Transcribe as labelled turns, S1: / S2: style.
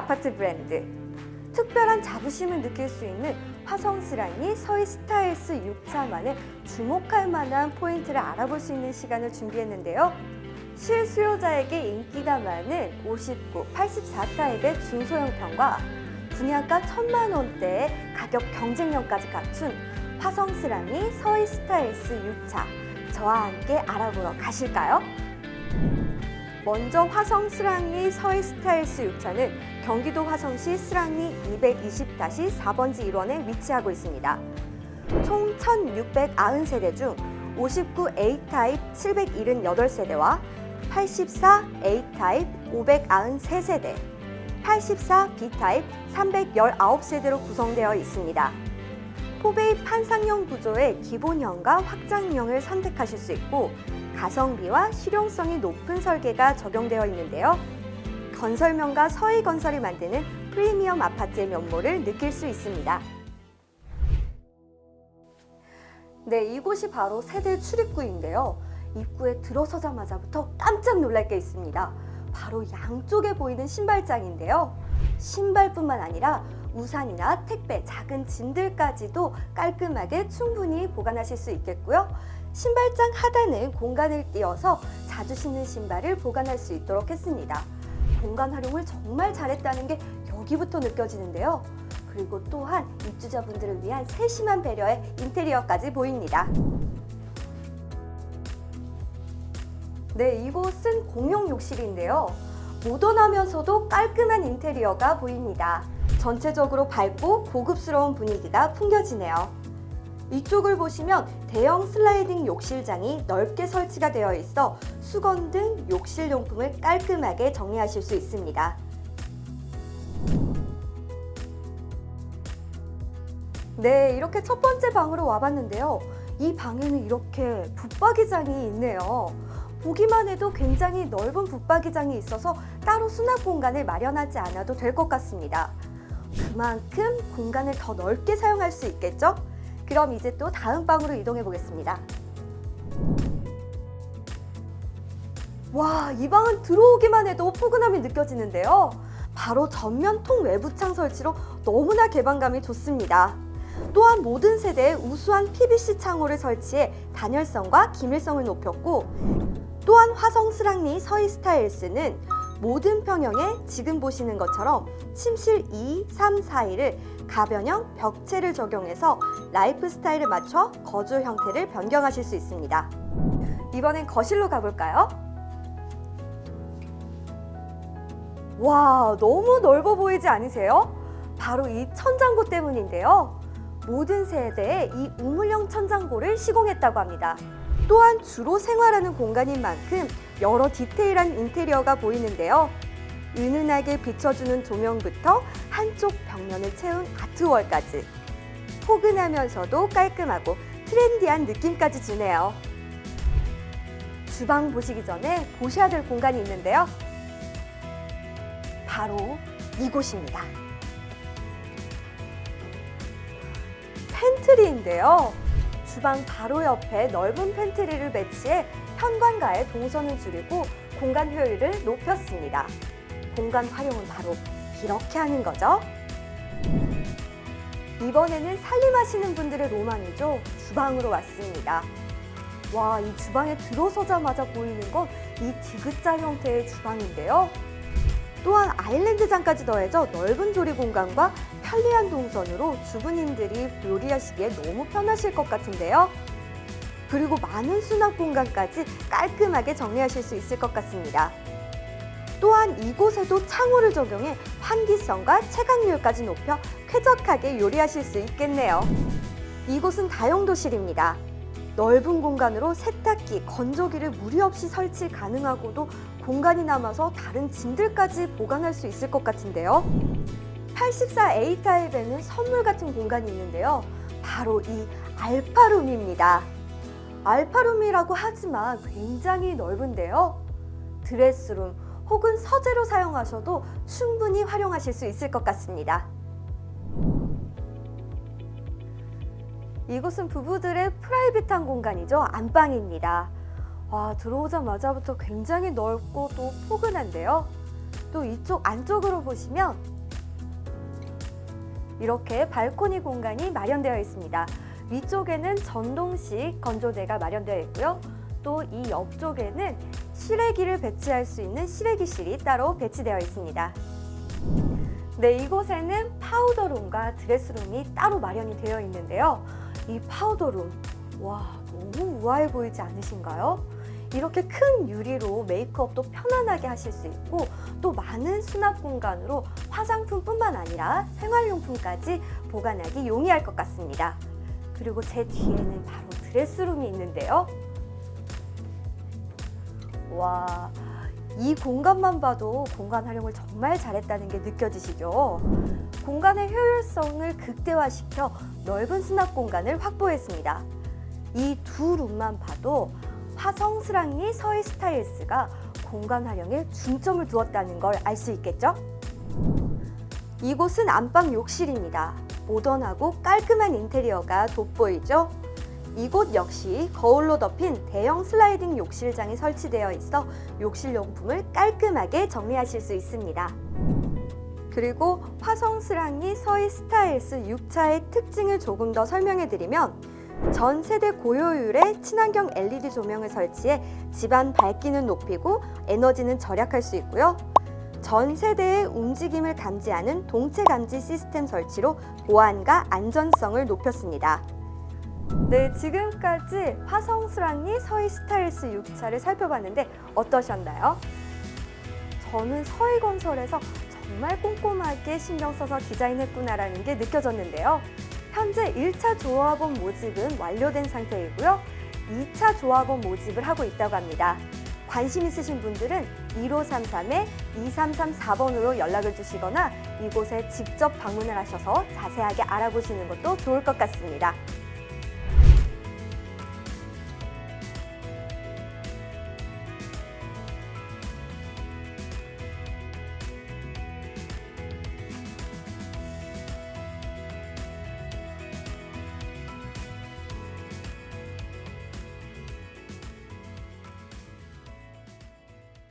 S1: 아파트 브랜드. 특별한 자부심을 느낄 수 있는 화성스랑이 서희 스타일스 6차만의 주목할 만한 포인트를 알아볼 수 있는 시간을 준비했는데요. 실수요자에게 인기가 많은 59, 84타입의 중소형편과 분양가 천만 원대의 가격 경쟁력까지 갖춘 화성스랑이 서희 스타일스 6차 저와 함께 알아보러 가실까요? 먼저 화성 스랑리 서해 스타일스 6차는 경기도 화성시 스랑리 220-4번지 1원에 위치하고 있습니다. 총 1,690세대 중 59 A타입 778세대와 84 A타입 593세대, 84 B타입 319세대로 구성되어 있습니다. 포베이 판상형 구조의 기본형과 확장형을 선택하실 수 있고 가성비와 실용성이 높은 설계가 적용되어 있는데요. 건설명가 서희건설이 만드는 프리미엄 아파트의 면모를 느낄 수 있습니다. 네, 이곳이 바로 세대 출입구인데요. 입구에 들어서자마자부터 깜짝 놀랄 게 있습니다. 바로 양쪽에 보이는 신발장인데요. 신발뿐만 아니라 우산이나 택배, 작은 짐들까지도 깔끔하게 충분히 보관하실 수 있겠고요. 신발장 하단은 공간을 띄어서 자주 신는 신발을 보관할 수 있도록 했습니다. 공간 활용을 정말 잘했다는 게 여기부터 느껴지는데요. 그리고 또한 입주자분들을 위한 세심한 배려의 인테리어까지 보입니다. 네, 이곳은 공용 욕실인데요. 모던하면서도 깔끔한 인테리어가 보입니다. 전체적으로 밝고 고급스러운 분위기가 풍겨지네요. 이쪽을 보시면 대형 슬라이딩 욕실장이 넓게 설치가 되어 있어 수건 등 욕실 용품을 깔끔하게 정리하실 수 있습니다. 네, 이렇게 첫 번째 방으로 와봤는데요. 이 방에는 이렇게 붙박이장이 있네요. 보기만 해도 굉장히 넓은 붙박이장이 있어서 따로 수납 공간을 마련하지 않아도 될 것 같습니다. 그만큼 공간을 더 넓게 사용할 수 있겠죠? 그럼 이제 또 다음 방으로 이동해 보겠습니다. 와, 이 방은 들어오기만 해도 포근함이 느껴지는데요. 바로 전면 통 외부창 설치로 너무나 개방감이 좋습니다. 또한 모든 세대에 우수한 PVC 창호를 설치해 단열성과 기밀성을 높였고 또한 화성 스랑리 서희 스타일스는 모든 평형에 지금 보시는 것처럼 침실 2, 3, 4일을 가변형 벽체를 적용해서 라이프 스타일에 맞춰 거주 형태를 변경하실 수 있습니다. 이번엔 거실로 가볼까요? 와, 너무 넓어 보이지 않으세요? 바로 이 천장고 때문인데요. 모든 세대에 이 우물형 천장고를 시공했다고 합니다. 또한 주로 생활하는 공간인 만큼 여러 디테일한 인테리어가 보이는데요. 은은하게 비춰주는 조명부터 한쪽 벽면을 채운 아트월까지 포근하면서도 깔끔하고 트렌디한 느낌까지 주네요. 주방 보시기 전에 보셔야 될 공간이 있는데요. 바로 이곳입니다. 팬트리인데요. 주방 바로 옆에 넓은 팬트리를 배치해 현관과의 동선을 줄이고 공간 효율을 높였습니다. 공간 활용은 바로 이렇게 하는 거죠. 이번에는 살림하시는 분들의 로망이죠. 주방으로 왔습니다. 와, 이 주방에 들어서자마자 보이는 건 이 디귿자 형태의 주방인데요. 또한 아일랜드장까지 더해져 넓은 조리 공간과 편리한 동선으로 주부님들이 요리하시기에 너무 편하실 것 같은데요. 그리고 많은 수납 공간까지 깔끔하게 정리하실 수 있을 것 같습니다. 또한 이곳에도 창호를 적용해 환기성과 체감률까지 높여 쾌적하게 요리하실 수 있겠네요. 이곳은 다용도실입니다. 넓은 공간으로 세탁기, 건조기를 무리 없이 설치 가능하고도 공간이 남아서 다른 짐들까지 보관할 수 있을 것 같은데요. 84A 타입에는 선물 같은 공간이 있는데요. 바로 이 알파룸입니다. 알파룸이라고 하지만 굉장히 넓은데요. 드레스룸 혹은 서재로 사용하셔도 충분히 활용하실 수 있을 것 같습니다. 이곳은 부부들의 프라이빗한 공간이죠. 안방입니다. 와, 들어오자마자부터 굉장히 넓고 또 포근한데요. 또 이쪽 안쪽으로 보시면 이렇게 발코니 공간이 마련되어 있습니다. 위쪽에는 전동식 건조대가 마련되어 있고요. 또 이 옆쪽에는 실외기를 배치할 수 있는 실외기실이 따로 배치되어 있습니다. 네, 이곳에는 파우더룸과 드레스룸이 따로 마련이 되어 있는데요. 이 파우더룸, 와, 너무 우아해 보이지 않으신가요? 이렇게 큰 유리로 메이크업도 편안하게 하실 수 있고 또 많은 수납 공간으로 화장품뿐만 아니라 생활용품까지 보관하기 용이할 것 같습니다. 그리고 제 뒤에는 바로 드레스룸이 있는데요. 와, 이 공간만 봐도 공간 활용을 정말 잘했다는 게 느껴지시죠? 공간의 효율성을 극대화시켜 넓은 수납 공간을 확보했습니다. 이 두 룸만 봐도 화성스랑리 서희 스타일스가 공간 활용에 중점을 두었다는 걸 알 수 있겠죠? 이곳은 안방 욕실입니다. 모던하고 깔끔한 인테리어가 돋보이죠? 이곳 역시 거울로 덮인 대형 슬라이딩 욕실장이 설치되어 있어 욕실 용품을 깔끔하게 정리하실 수 있습니다. 그리고 화성스랑리 서희 스타일스 6차의 특징을 조금 더 설명해 드리면 전 세대 고효율의 친환경 LED 조명을 설치해 집안 밝기는 높이고 에너지는 절약할 수 있고요. 전 세대의 움직임을 감지하는 동체 감지 시스템 설치로 보안과 안전성을 높였습니다. 네, 지금까지 화성 수랑리 서희 스타일스 6차를 살펴봤는데 어떠셨나요? 저는 서희 건설에서 정말 꼼꼼하게 신경 써서 디자인했구나라는 게 느껴졌는데요. 현재 1차 조합원 모집은 완료된 상태이고요. 2차 조합원 모집을 하고 있다고 합니다. 관심 있으신 분들은 1533-2334번으로 연락을 주시거나 이곳에 직접 방문을 하셔서 자세하게 알아보시는 것도 좋을 것 같습니다.